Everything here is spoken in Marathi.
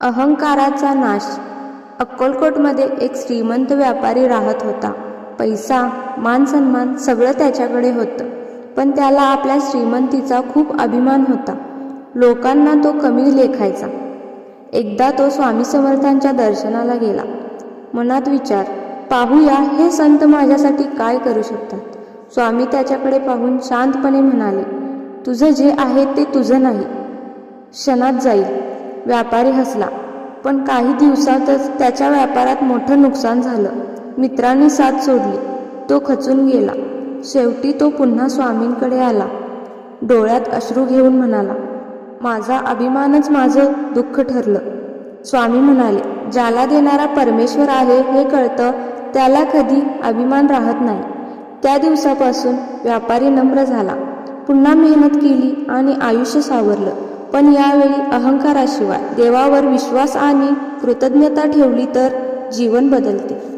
अहंकाराचा नाश. अक्कलकोटमध्ये एक श्रीमंत व्यापारी राहत होता. पैसा मान सन्मान सगळं त्याच्याकडे होतं. पण त्याला आपल्या श्रीमंतीचा खूप अभिमान होता. लोकांना तो कमी लेखायचा. एकदा तो स्वामी समर्थांच्या दर्शनाला गेला. मनात विचार पाहूया हे संत माझ्यासाठी काय करू शकतात? स्वामी त्याच्याकडे पाहून शांतपणे म्हणाले तुझं जे आहे ते तुझं नाही. क्षणात जाईल. व्यापारी हसला. पण काही दिवसातच त्याच्या व्यापारात मोठं नुकसान झालं. मित्रांनी साथ सोडली. तो खचून गेला. शेवटी तो पुन्हा स्वामींकडे आला. डोळ्यात अश्रू घेऊन म्हणाला माझा अभिमानच माझं दुःख ठरलं. स्वामी म्हणाले ज्याला देणारा परमेश्वर आहे हे कळतं त्याला कधी अभिमान राहत नाही. त्या दिवसापासून व्यापारी नम्र झाला. पुन्हा मेहनत केली आणि आयुष्य सावरलं. पण यावेळी अहंकाराशिवाय देवावर विश्वास आणि कृतज्ञता ठेवली तर जीवन बदलते.